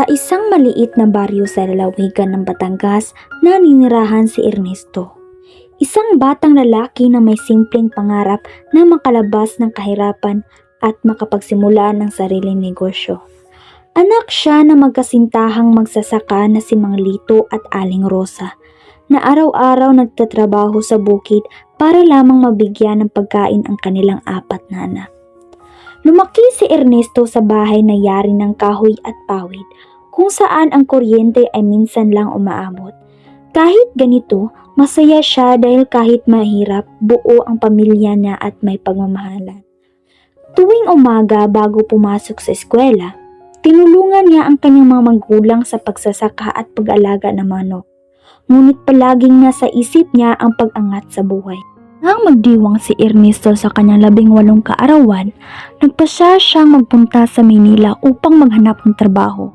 Sa isang maliit na baryo sa lalawigan ng Batangas, naninirahan si Ernesto. Isang batang lalaki na may simpleng pangarap na makalabas ng kahirapan at makapagsimula ng sariling negosyo. Anak siya na magkasintahang magsasaka na si Mang Lito at Aling Rosa, na araw-araw nagtatrabaho sa bukid para lamang mabigyan ng pagkain ang kanilang apat na anak. Lumaki si Ernesto sa bahay na yari ng kahoy at pawid, kung saan ang kuryente ay minsan lang umaabot. Kahit ganito, masaya siya dahil kahit mahirap, buo ang pamilya niya at may pagmamahalan. Tuwing umaga bago pumasok sa eskwela, tinulungan niya ang kanyang mga magulang sa pagsasaka at pag-alaga ng manok. Ngunit palaging nasa isip niya ang pag-angat sa buhay. Nang magdiwang si Ernesto sa kanyang labing walong kaarawan, nagpasya siyang magpunta sa Maynila upang maghanap ng trabaho.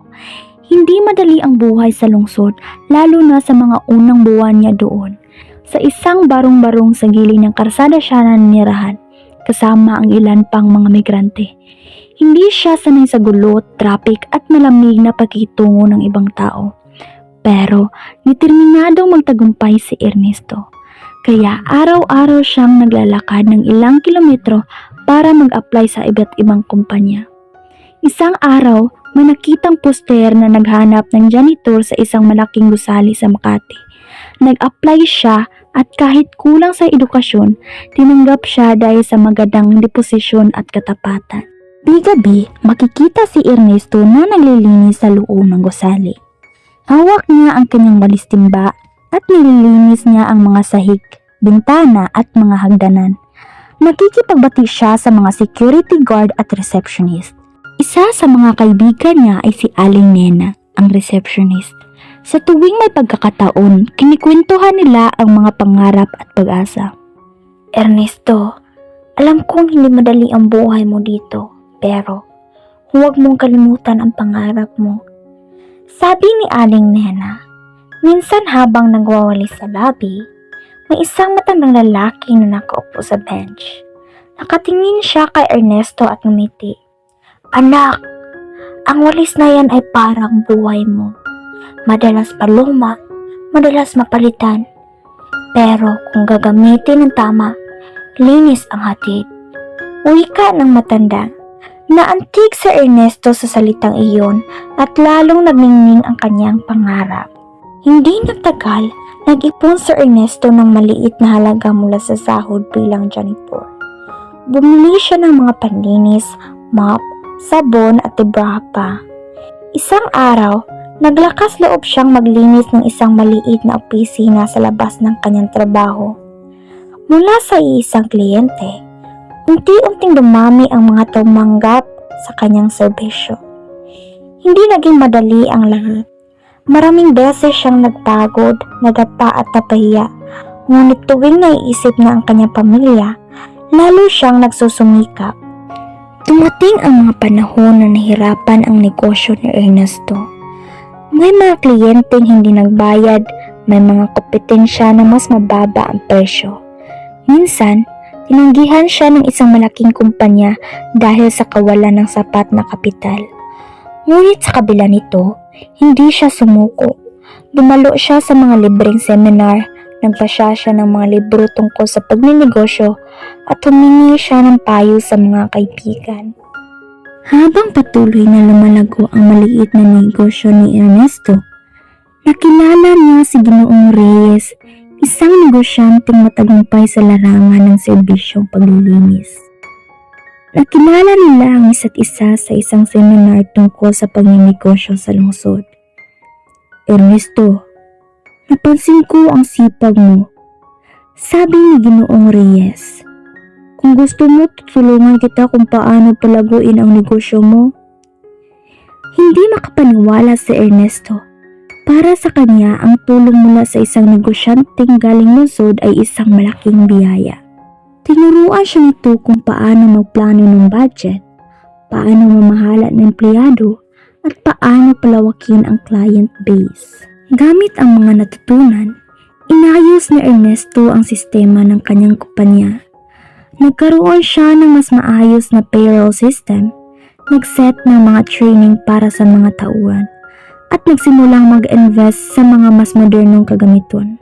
Hindi madali ang buhay sa lungsod, lalo na sa mga unang buwan niya doon. Sa isang barong-barong sa gilid ng karsada siya nanirahan, kasama ang ilan pang mga migrante. Hindi siya sanay sa gulo, traffic at malamig na pakitungo ng ibang tao. Pero, determinadong magtagumpay si Ernesto. Kaya araw-araw siyang naglalakad ng ilang kilometro para mag-apply sa iba't ibang kumpanya. Isang araw, may nakitang poster na naghanap ng janitor sa isang malaking gusali sa Makati. Nag-apply siya at kahit kulang sa edukasyon, tinanggap siya dahil sa magandang deposisyon at katapatan. Bigabi, makikita si Ernesto na naglilinis sa loob ng gusali. Hawak niya ang kanyang balistimba at nililinis niya ang mga sahig, bintana at mga hagdanan. Nakikipagbati siya sa mga security guard at receptionist. Isa sa mga kaibigan niya ay si Aling Nena, ang receptionist. Sa tuwing may pagkakataon, kinikwentuhan nila ang mga pangarap at pag-asa. Ernesto, alam kong hindi madali ang buhay mo dito, pero huwag mong kalimutan ang pangarap mo. Sabi ni Aling Nena, minsan habang nagwawalis sa lobby, may isang matandang lalaki na nakaupo sa bench. Nakatingin siya kay Ernesto at ngumiti. Anak, ang walis na yan ay parang buhay mo. Madalas paluma, madalas mapalitan. Pero kung gagamitin ng tama, linis ang hatid. Wika ng matanda. Naantig sa Ernesto sa salitang iyon at lalong nagmingning ang kanyang pangarap. Hindi nagtagal, nag-ipon si Ernesto ng maliit na halaga mula sa sahod bilang janitor. Bumili siya ng mga panlinis, mop, sabon at tibraha pa. Isang araw, naglakas loob siyang maglinis ng isang maliit na opisina sa labas ng kanyang trabaho. Mula sa iisang kliyente, unti-unting dumami ang mga tumanggap sa kanyang serbisyo. Hindi naging madali ang lahat. Maraming beses siyang nagpagod, nadapa at napahiya. Ngunit tuwing naiisip na ang kanyang pamilya, lalo siyang nagsusumikap. Dumating ang mga panahon na nahirapan ang negosyo ni Ernesto. May mga kliyenteng hindi nagbayad, may mga kompetensya na mas mababa ang presyo. Minsan, tinanggihan siya ng isang malaking kumpanya dahil sa kawalan ng sapat na kapital. Ngunit sa kabila nito, hindi siya sumuko. Dumalo siya sa mga libreng seminar, nagpasya siya ng mga libro tungkol sa pagninegosyo at humingi siya ng payo sa mga kaibigan. Habang patuloy na lumalago ang maliit na negosyo ni Ernesto, nakilala niya si Ginoong Reyes, isang negosyanteng matagumpay sa larangan ng serbisyong paglilinis. Nakilala nila ang isa't isa sa isang seminar tungkol sa pagninegosyo sa lungsod. Ernesto, napansin ko ang sipag mo. Sabi ni Ginoong Reyes, kung gusto mo, tutulungan kita kung paano palaguin ang negosyo mo. Hindi makapaniwala si Ernesto. Para sa kanya, ang tulong mula sa isang negosyanteng galing lungsod ay isang malaking biyaya. Tinuruan siya nito kung paano magplano ng budget, paano mamahala ng empleyado, at paano palawakin ang client base. Gamit ang mga natutunan, inayos ni Ernesto ang sistema ng kanyang kumpanya. Nagkaroon siya ng mas maayos na payroll system, nag-set ng mga training para sa mga tauhan, at nagsimulang mag-invest sa mga mas modernong kagamiton.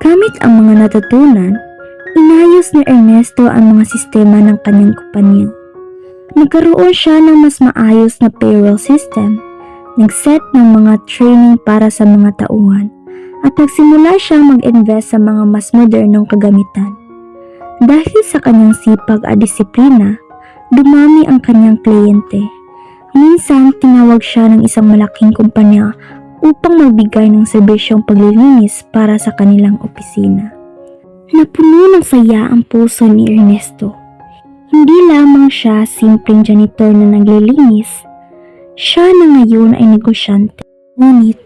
Gamit ang mga natutunan, inayos ni Ernesto ang mga sistema ng kanyang kumpanya. Nagkaroon siya ng mas maayos na payroll system, nag-set ng mga training para sa mga tauhan, at nagsimula siyang mag-invest sa mga mas modernong kagamitan. Dahil sa kanyang sipag at disiplina, dumami ang kanyang kliyente. Minsan, tinawag siya ng isang malaking kumpanya upang magbigay ng serbisyong paglilinis para sa kanilang opisina. Napuno ng saya ang puso ni Ernesto. Hindi lamang siya simpleng janitor na naglilinis, siya na ngayon ay negosyante. Ngunit,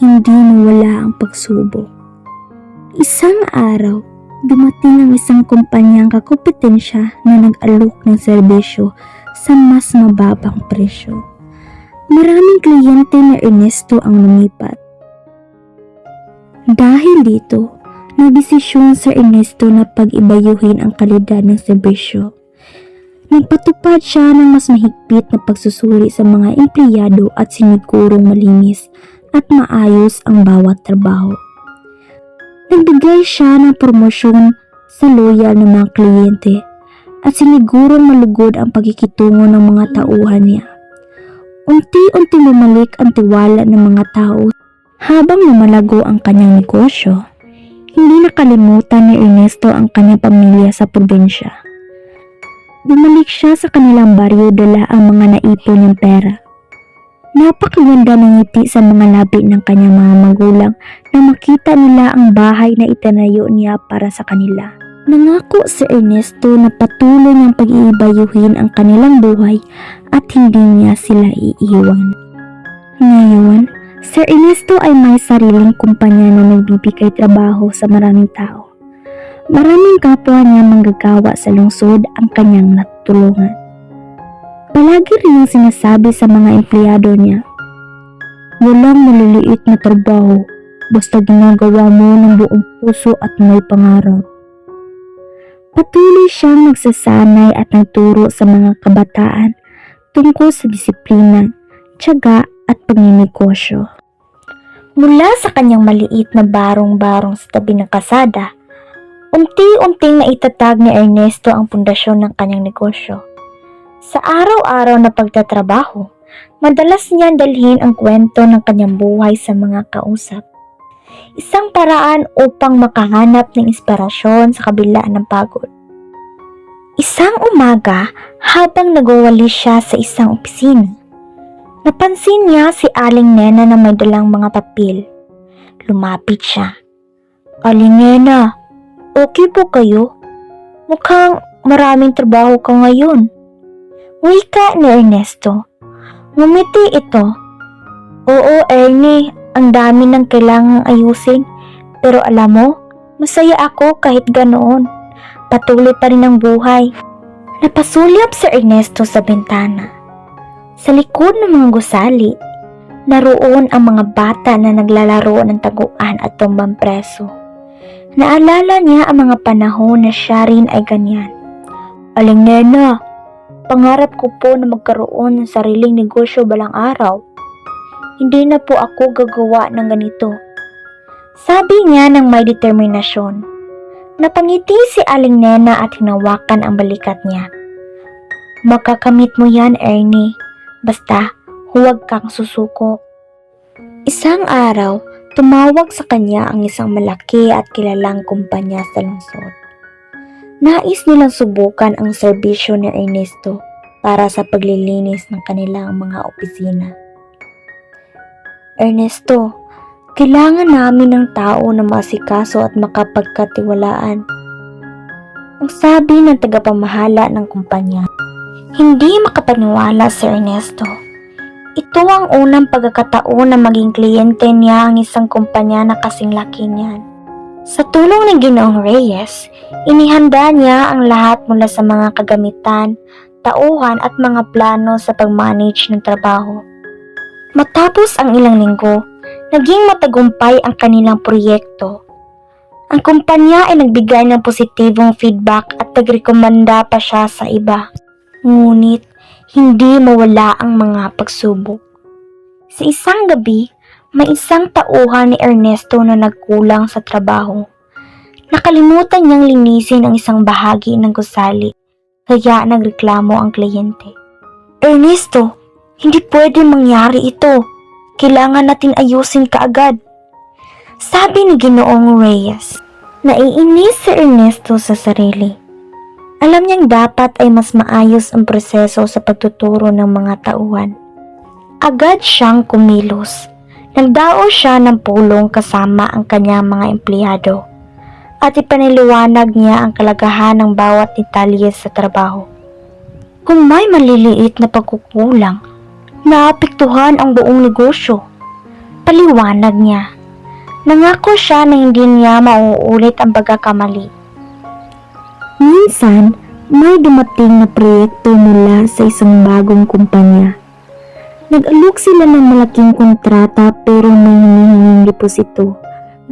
hindi nawala ang pagsubok. Isang araw, dumating ang isang kumpanyang kakompetensya na nag-alok ng serbisyo sa mas mababang presyo. Maraming kliyente na Ernesto ang lumipat. Dahil dito, nagdesisyon sa Ernesto na pag-ibayuhin ang kalidad ng serbisyo. Nagpatupad siya ng mas mahigpit na pagsusuri sa mga empleyado at sinigurong malinis at maayos ang bawat trabaho. Nagbigay siya ng promosyon sa loyal ng mga kliyente at sinigurong malugod ang pagkikitungo ng mga tauhan niya. Unti-unti bumalik ang tiwala ng mga tao habang lumalago ang kanyang negosyo. Hindi nakalimutan ni Ernesto ang kanyang pamilya sa probinsya. Bumalik siya sa kanilang baryo dala ang mga naipon niyang pera. Napakaganda ng ngiti sa mga labi ng kanyang mga magulang na makita nila ang bahay na itinayo niya para sa kanila. Nangako si Ernesto na patuloy niyang pag-iibayuhin ang kanilang buhay at hindi niya sila iiwan. Ngayon, Sir Ernesto ay may sariling kumpanya na nagbibigay trabaho sa maraming tao. Maraming kapwa niya manggagawa sa lungsod ang kanyang natulungan. Palagi rin ang sinasabi sa mga empleyado niya, Walang maliliit na trabaho, basta ginagawa mo ng buong puso at may pangarap. Patuloy siyang nagsasanay at nagturo sa mga kabataan tungkol sa disiplina, tiyaga at pagninegosyo. Mula sa kanyang maliit na barong-barong sa tabi ng kasada, unti-unting naitatag ni Ernesto ang pundasyon ng kanyang negosyo. Sa araw-araw na pagtatrabaho, madalas niyang dalhin ang kwento ng kanyang buhay sa mga kausap. Isang paraan upang makahanap ng inspirasyon sa kabila ng pagod. Isang umaga, habang nagwawali siya sa isang opisina, napansin niya si Aling Nena na may dalang mga papel. Lumapit siya. Aling Nena, okay po kayo? Mukhang maraming trabaho ka ngayon. Wika ni Ernesto. Ngumiti ito. Oo, Ernie, ang dami ng kailangang ayusin. Pero alam mo, masaya ako kahit ganoon. Patuloy pa rin ang buhay. Napasulyap si Ernesto sa bintana. Sa likod ng mga gusali, naroon ang mga bata na naglalaro ng taguan at tumbang preso. Naalala niya ang mga panahon na siya rin ay ganyan. Aling nena, pangarap ko po na magkaroon ng sariling negosyo balang araw. Hindi na po ako gagawa ng ganito. Sabi niya ng may determinasyon. Napangiti si Aling Nena at hinawakan ang balikat niya. Makakamit mo yan, Ernie. Basta, huwag kang susuko. Isang araw, tumawag sa kanya ang isang malaki at kilalang kumpanya sa lungsod. Nais nilang subukan ang serbisyo ni Ernesto para sa paglilinis ng kanilang mga opisina. Ernesto, kailangan namin ng tao na masikaso at makapagkatiwalaan. Ang sabi ng tagapamahala ng kumpanya. Hindi makapaniwala si Ernesto. Ito ang unang pagkakataon na maging kliyente niya ang isang kumpanya na kasing laki niyan. Sa tulong ng Ginoong Reyes, inihanda niya ang lahat mula sa mga kagamitan, tauhan at mga plano sa pag-manage ng trabaho. Matapos ang ilang linggo, naging matagumpay ang kanilang proyekto. Ang kumpanya ay nagbigay ng positibong feedback at nagrekomenda pa siya sa iba. Ngunit, hindi mawala ang mga pagsubok. Sa isang gabi, may isang tauhan ni Ernesto na nagkulang sa trabaho. Nakalimutan niyang linisin ang isang bahagi ng gusali, kaya nagreklamo ang kliyente. Ernesto, hindi pwede mangyari ito. Kailangan natin ayusin kaagad. Sabi ni Ginoong Reyes. Naiinis si Ernesto sa sarili. Alam niyang dapat ay mas maayos ang proseso sa pagtuturo ng mga tauhan. Agad siyang kumilos. Nagdao siya ng pulong kasama ang kanyang mga empleyado at ipaniliwanag niya ang kalagahan ng bawat detalye sa trabaho. Kung may maliliit na pagkukulang, naapektuhan ang buong negosyo. Paliwanag niya. Nangako siya na hindi niya mauulit ang pagkakamali. Minsan, may dumating na proyekto mula sa isang bagong kumpanya. Nag-alok sila ng malaking kontrata pero may hinihinging deposito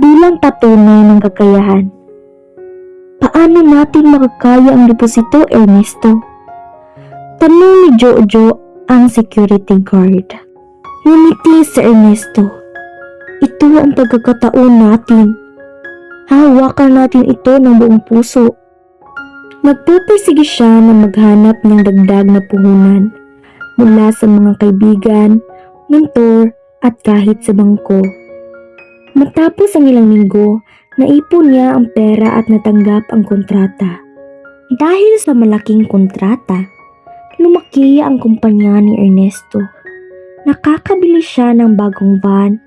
bilang patunay ng kakayahan. Paano natin makakaya ang deposito, Ernesto? Tanong ni Jojo ang security guard. Ngumiti si Ernesto. Ito ang pagkakataon natin. Hahawakan natin ito ng buong puso. Nagpupursige siya na maghanap ng dagdag na puhunan mula sa mga kaibigan, mentor at kahit sa bangko. Matapos ang ilang linggo, naipon niya ang pera at natanggap ang kontrata. Dahil sa malaking kontrata, lumaki ang kumpanya ni Ernesto. Nakakabili siya ng bagong van,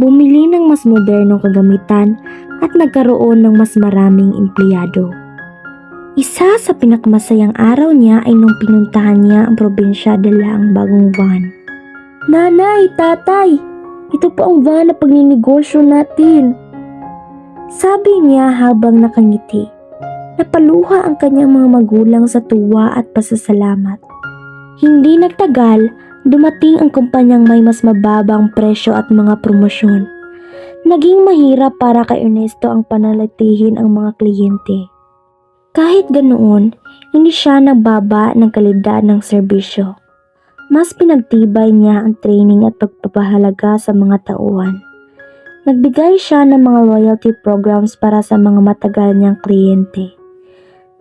bumili ng mas modernong kagamitan at nagkaroon ng mas maraming empleyado. Isa sa pinakamasayang araw niya ay nung pinuntahan niya ang probinsya dala ang bagong van. Nanay, tatay, ito po ang van na pagninegosyo natin. Sabi niya habang nakangiti. Napaluha ang kanyang mga magulang sa tuwa at pasasalamat. Hindi nagtagal, dumating ang kumpanyang may mas mababang presyo at mga promosyon. Naging mahirap para kay Ernesto ang panalatihin ang mga kliyente. Kahit ganoon, hindi siya nagbaba ng kalidad ng serbisyo. Mas pinagtibay niya ang training at pagpapahalaga sa mga tauhan. Nagbigay siya ng mga loyalty programs para sa mga matagal niyang kliyente.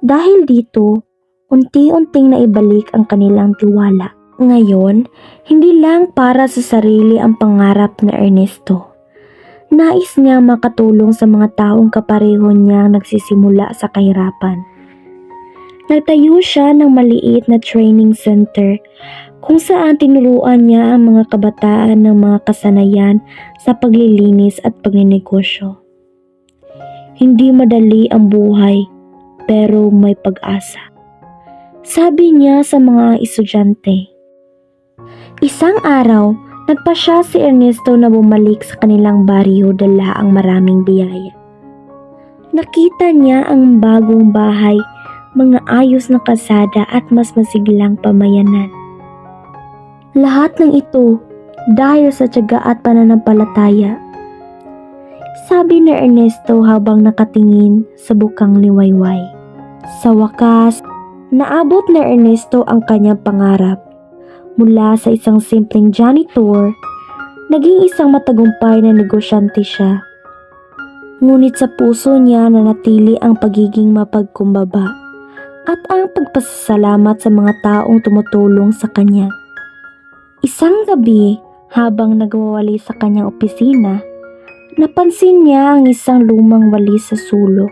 Dahil dito, unti-unting naibalik ang kanilang tiwala. Ngayon, hindi lang para sa sarili ang pangarap ni Ernesto. Nais niya makatulong sa mga taong kapareho niyang nagsisimula sa kahirapan. Nagtayo siya ng maliit na training center kung saan tinuruan niya ang mga kabataan ng mga kasanayan sa paglilinis at pagninegosyo. Hindi madali ang buhay, pero may pag-asa. Sabi niya sa mga estudyante. Isang araw, nagpasya si Ernesto na bumalik sa kanilang baryo dala ang maraming biyaya. Nakita niya ang bagong bahay, mga ayos na kasada at mas masiglang pamayanan. Lahat ng ito dahil sa tiyaga at pananampalataya. Sabi ni Ernesto habang nakatingin sa bukang ni Wayway. Sa wakas, naabot ni Ernesto ang kanyang pangarap. Mula sa isang simpleng janitor, naging isang matagumpay na negosyante siya. Ngunit sa puso niya nanatili ang pagiging mapagkumbaba at ang pagpasasalamat sa mga taong tumutulong sa kanya. Isang gabi, habang nagwawali sa kanyang opisina, napansin niya ang isang lumang walis sa sulok.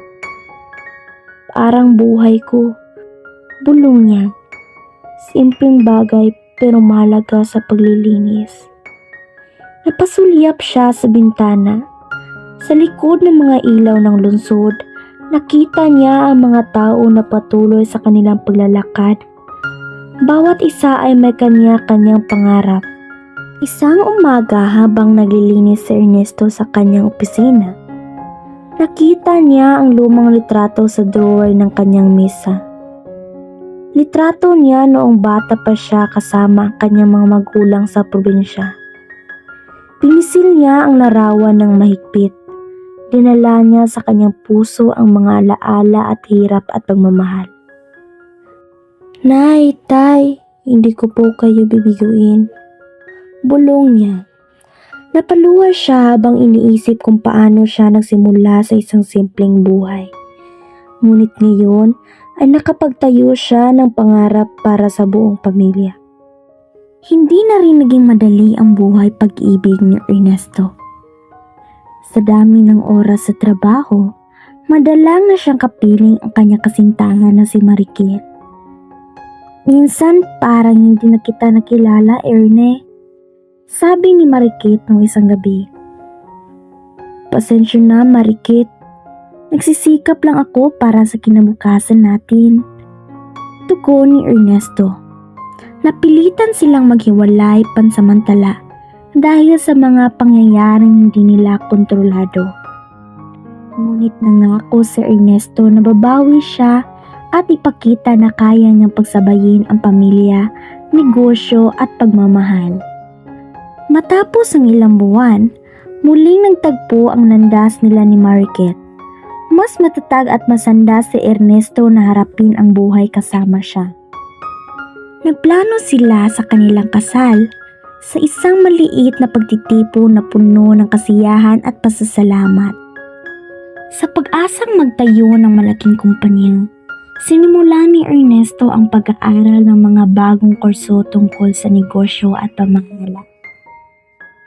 Parang buhay ko. Bulong niya. Simpleng bagay pero mahalaga sa paglilinis. Napasulyap siya sa bintana. Sa likod ng mga ilaw ng lungsod, nakita niya ang mga tao na patuloy sa kanilang paglalakad. Bawat isa ay may kanya-kanyang pangarap. Isang umaga habang naglilinis si Ernesto sa kanyang opisina, nakita niya ang lumang litrato sa drawer ng kanyang mesa. Litrato niya noong bata pa siya kasama ang kanyang mga magulang sa probinsya. Pinisil niya ang larawan ng mahigpit. Dinala niya sa kanyang puso ang mga alaala at hirap at pagmamahal. Nay, tay, hindi ko po kayo bibiguin. Bulong niya. Napaluha siya habang iniisip kung paano siya nagsimula sa isang simpleng buhay. Ngunit ngayon ay nakapagtayo siya ng pangarap para sa buong pamilya. Hindi na rin naging madali ang buhay pag-ibig ni Ernesto. Sa dami ng oras sa trabaho, madalang na siyang kapiling ang kanya kasintahan na si Marikit. Minsan parang hindi na kita nakilala, Erne. Sabi ni Marikit nung isang gabi. Pasensya na, Marikit. Nagsisikap lang ako para sa kinabukasan natin. Tugon ni Ernesto. Napilitan silang maghiwalay pansamantala dahil sa mga pangyayaring hindi nila kontrolado. Ngunit nangako si Ernesto na babawi siya at ipakita na kaya niyang pagsabayin ang pamilya, negosyo at pagmamahal. Matapos ang ilang buwan, muling nagtagpo ang landas nila ni Marikit. Mas matatag at masanda si Ernesto na harapin ang buhay kasama siya. Nagplano sila sa kanilang kasal sa isang maliit na pagtitipo na puno ng kasiyahan at pasasalamat. Sa pag-asang magtayo ng malaking kumpanya, sinimula ni Ernesto ang pag-aaral ng mga bagong kurso tungkol sa negosyo at pamahala.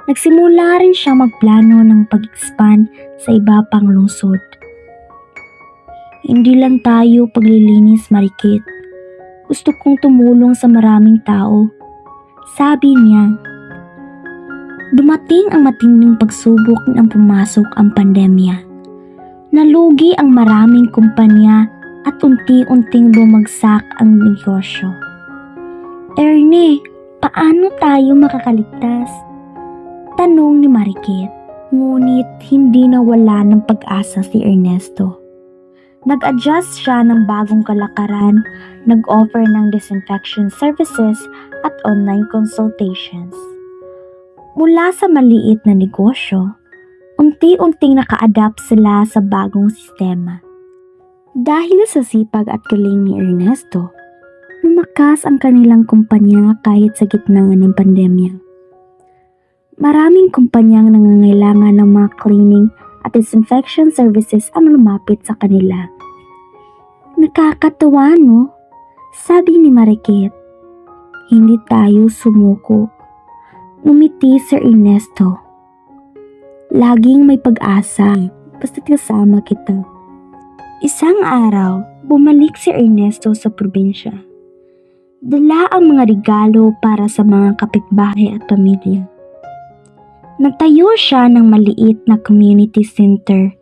Nagsimula rin siya magplano ng pag-expand sa iba pang lungsod. Hindi lang tayo paglilinis marikit. Gusto kong tumulong sa maraming tao. Sabi niya, Dumating ang matinding pagsubok nang pumasok ang pandemya. Nalugi ang maraming kumpanya at unti-unting bumagsak ang negosyo. Erne, paano tayo makakaligtas? Tanong ni Marikit. Ngunit hindi nawala ng pag-asa si Ernesto. Nag-adjust siya ng bagong kalakaran, nag-offer ng disinfection services at online consultations. Mula sa maliit na negosyo, unti-unting naka-adapt sila sa bagong sistema. Dahil sa sipag at galing ni Ernesto, lumakas ang kanilang kumpanya kahit sa gitna ng pandemya. Maraming kumpanyang nangangailangan ng mga cleaning at disinfection services ang lumapit sa kanila. Nakakatuwa no? Sabi ni Marikit. Hindi tayo sumuko. Ngumiti si Ernesto. Laging may pag-asa basta't kasama kita. Isang araw, bumalik si Ernesto sa probinsya. Dala ang mga regalo para sa mga kapitbahay at pamilya. Nagtayo siya ng maliit na community center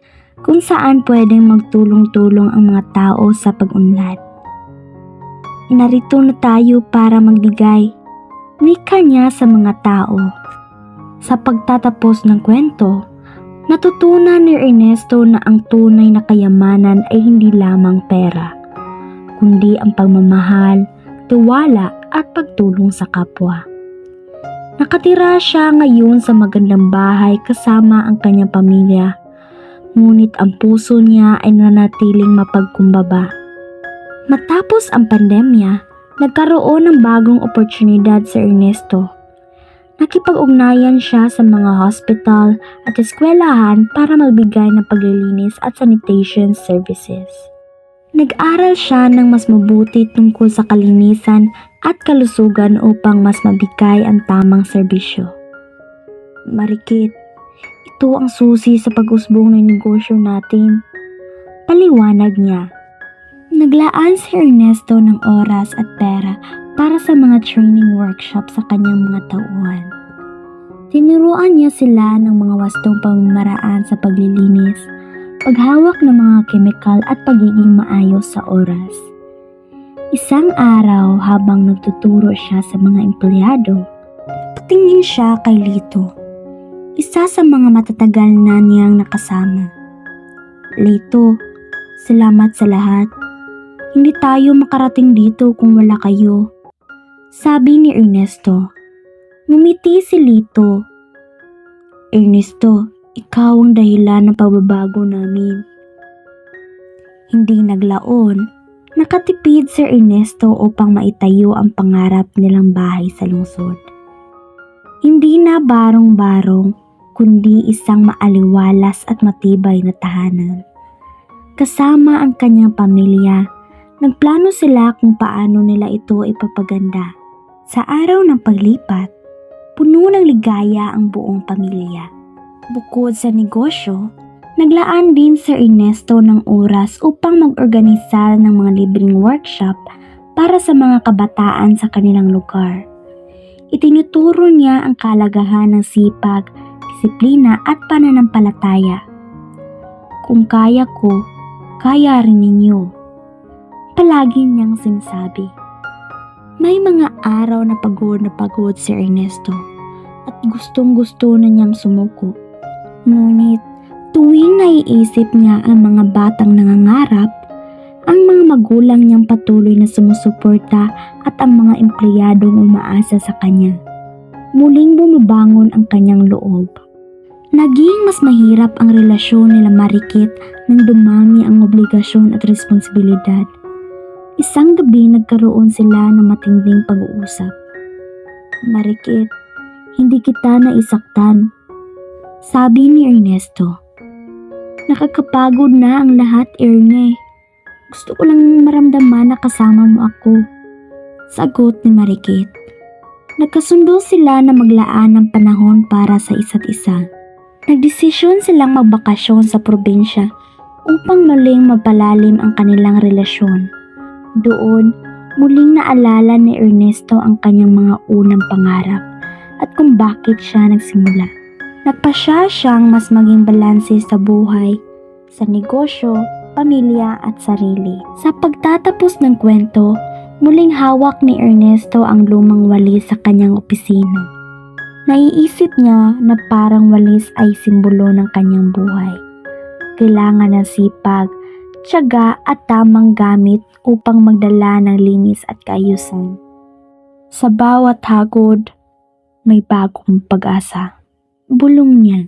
kung saan pwedeng magtulong-tulong ang mga tao sa pag-unlad. Narito na tayo para magbigay, wika niya sa mga tao. Sa pagtatapos ng kwento, natutunan ni Ernesto na ang tunay na kayamanan ay hindi lamang pera, kundi ang pagmamahal, tiwala at pagtulong sa kapwa. Nakatira siya ngayon sa magandang bahay kasama ang kanyang pamilya. Ngunit ang puso niya ay nanatiling mapagkumbaba. Matapos ang pandemya, nagkaroon ng bagong oportunidad si Ernesto. Nakipag-ugnayan siya sa mga hospital at eskwelahan para magbigay ng paglilinis at sanitation services. Nag-aral siya ng mas mabuti tungkol sa kalinisan at kalusugan upang mas mabigay ang tamang serbisyo. Marikit, ito ang susi sa pag-usbong ng negosyo natin. Paliwanag niya. Naglaan si Ernesto ng oras at pera para sa mga training workshop sa kanyang mga tauhan. Tinuruan niya sila ng mga wastong pamamaraan sa paglilinis, paghawak ng mga kemikal at pagiging maayos sa oras. Isang araw habang nagtuturo siya sa mga empleyado, patingin siya kay Lito. Isa sa mga matatagal na niyang nakasama. Lito, salamat sa lahat. Hindi tayo makarating dito kung wala kayo. Sabi ni Ernesto. Ngumiti si Lito. Ernesto, ikaw ang dahilan ng pagbabago namin. Hindi naglaon Nakatipid si Ernesto upang maitayo ang pangarap nilang bahay sa lungsod. Hindi na barong-barong, kundi isang maaliwalas at matibay na tahanan. Kasama ang kanyang pamilya, nagplano sila kung paano nila ito ipapaganda. Sa araw ng paglipat, puno ng ligaya ang buong pamilya. Bukod sa negosyo, naglaan din si Ernesto ng oras upang mag-organisa ng mga libreng workshop para sa mga kabataan sa kanilang lugar. Itinuturo niya ang kalagahan ng sipag, disiplina at pananampalataya. Kung kaya ko, kaya rin ninyo. Palagi niyang sinasabi. May mga araw na pagod na pagod si Ernesto at gustong gusto na niyang sumuko. Ngunit tuwing naiisip niya ang mga batang nangangarap, ang mga magulang niyang patuloy na sumusuporta at ang mga empleyadong umaasa sa kanya. Muling bumabangon ang kanyang loob. Naging mas mahirap ang relasyon nila Marikit nang dumami ang obligasyon at responsibilidad. Isang gabi nagkaroon sila ng matinding pag-uusap. Marikit, hindi kita naisaktan. Sabi ni Ernesto. Nakakapagod na ang lahat, Erne. Gusto ko lang maramdaman na kasama mo ako. Sagot ni Marikit. Nagkasundo sila na maglaan ng panahon para sa isa't isa. Nagdesisyon silang magbakasyon sa probinsya upang muling mapalalim ang kanilang relasyon. Doon, muling naalala ni Ernesto ang kanyang mga unang pangarap at kung bakit siya nagsimula. Nagpasya siyang mas maging balanse sa buhay, sa negosyo, pamilya at sarili. Sa pagtatapos ng kwento, muling hawak ni Ernesto ang lumang walis sa kanyang opisina. Naiisip niya na parang walis ay simbolo ng kanyang buhay. Kailangan ng sipag, tiyaga at tamang gamit upang magdala ng linis at kaayusan. Sa bawat hagod, may bagong pag-asa. Bulong niya.